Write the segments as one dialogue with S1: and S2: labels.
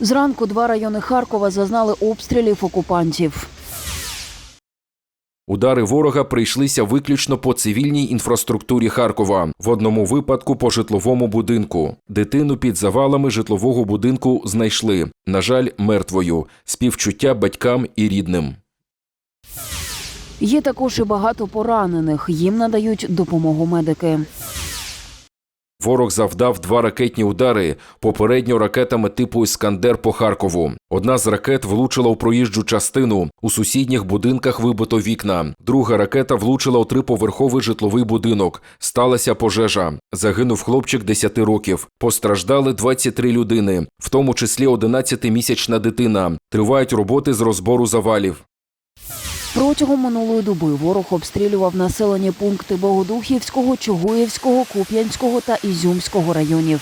S1: Зранку два райони Харкова зазнали обстрілів окупантів.
S2: Удари ворога прийшлися виключно по цивільній інфраструктурі Харкова. В одному випадку по житловому будинку. Дитину під завалами житлового будинку знайшли. На жаль, мертвою. Співчуття батькам і рідним.
S1: Є також і багато поранених. Їм надають допомогу медики.
S2: Ворог завдав два ракетні удари попередньо ракетами типу Іскандер по Харкову. Одна з ракет влучила у проїжджу частину. У сусідніх будинках вибито вікна. Друга ракета влучила у триповерховий житловий будинок. Сталася пожежа. Загинув хлопчик 10 років. Постраждали 23 людини, в тому числі 11-місячна дитина. Тривають роботи з розбору завалів.
S1: Протягом минулої доби ворог обстрілював населені пункти Богодухівського, Чугуївського, Куп'янського та Ізюмського районів.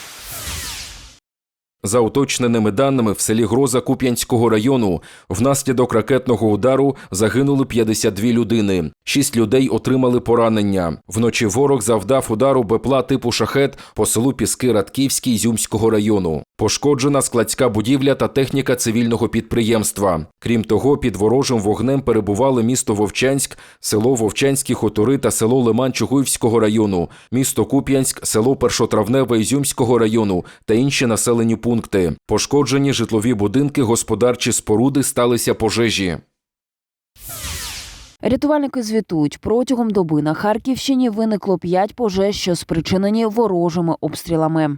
S2: За уточненими даними, в селі Гроза Куп'янського району внаслідок ракетного удару загинули 52 людини. Шість людей отримали поранення. Вночі ворог завдав удару БПЛА типу шахет по селу Піски Радківський Ізюмського району. Пошкоджена складська будівля та техніка цивільного підприємства. Крім того, під ворожим вогнем перебували місто Вовчанськ, село Вовчанські хутори та село Лиман Чугуївського району, місто Куп'янськ, село Першотравневе Ізюмського району та інші населені пункти. Пошкоджені житлові будинки, господарчі споруди сталися пожежі.
S1: Рятувальники звітують, протягом доби на Харківщині виникло п'ять пожеж, що спричинені ворожими обстрілами.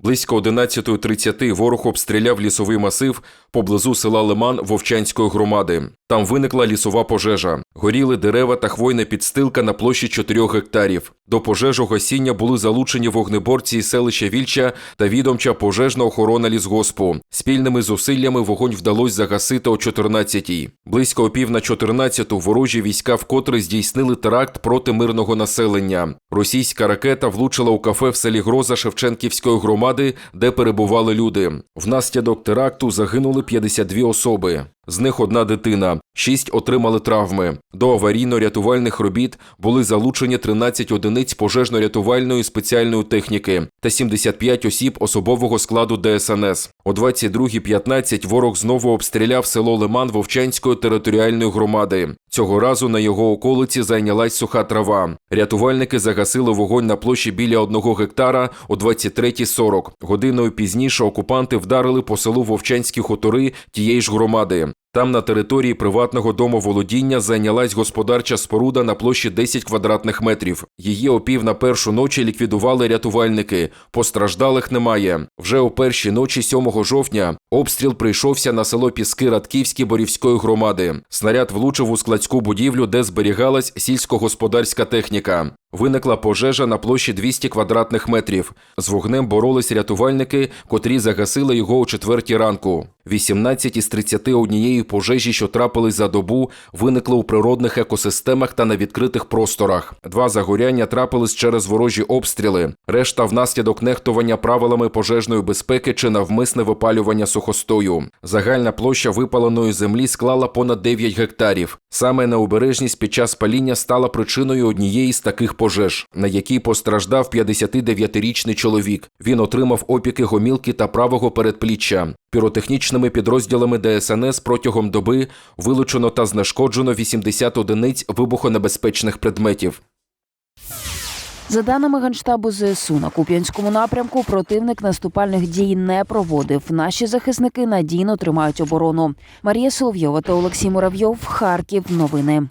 S2: Близько 11.30 ворог обстріляв лісовий масив поблизу села Лиман Вовчанської громади. Там виникла лісова пожежа. Горіли дерева та хвойна підстилка на площі 4 гектарів. До пожежогасіння були залучені вогнеборці із селища Вільча та відомча пожежна охорона лісгоспу. Спільними зусиллями вогонь вдалося загасити о 14-й. Близько о пів на 14-ту ворожі війська вкотре здійснили теракт проти мирного населення. Російська ракета влучила у кафе в селі Гроза Шевченківської громади, де перебували люди. Внаслідок теракту загинули 52 особи. З них одна дитина, шість отримали травми. До аварійно-рятувальних робіт були залучені 13 одиниць пожежно-рятувальної спеціальної техніки та 75 осіб особового складу ДСНС. О 22.15 ворог знову обстріляв село Лиман Вовчанської територіальної громади. Цього разу на його околиці зайнялась суха трава. Рятувальники загасили вогонь на площі біля одного гектара о 23.40. Годиною пізніше окупанти вдарили по селу Вовчанські хутори тієї ж громади. Там на території приватного домоволодіння зайнялась господарча споруда на площі 10 квадратних метрів. Її о пів на першу ночі ліквідували рятувальники. Постраждалих немає. Вже о першій ночі 7 жовтня обстріл прийшовся на село Піски Радківські Борівської громади. Снаряд влучив у складську будівлю, де зберігалась сільськогосподарська техніка. Виникла пожежа на площі 200 квадратних метрів. З вогнем боролись рятувальники, котрі загасили його о четвертій ранку. 18 із 31 пожежі, що трапились за добу, виникли у природних екосистемах та на відкритих просторах. Два загоряння трапились через ворожі обстріли. Решта внаслідок нехтування правилами пожежної безпеки чи навмисне випалювання сухостою. Загальна площа випаленої землі склала понад 9 гектарів. Саме необережність під час паління стала причиною однієї з таких пожеж, на якій постраждав 59-річний чоловік. Він отримав опіки гомілки та правого передпліччя. Піротехнічними підрозділами ДСНС протягом доби вилучено та знешкоджено 80 одиниць вибухонебезпечних предметів.
S1: За даними Генштабу ЗСУ, на Куп'янському напрямку противник наступальних дій не проводив. Наші захисники надійно тримають оборону. Марія Соловйова та Олексій Муравйов. Харків. Новини.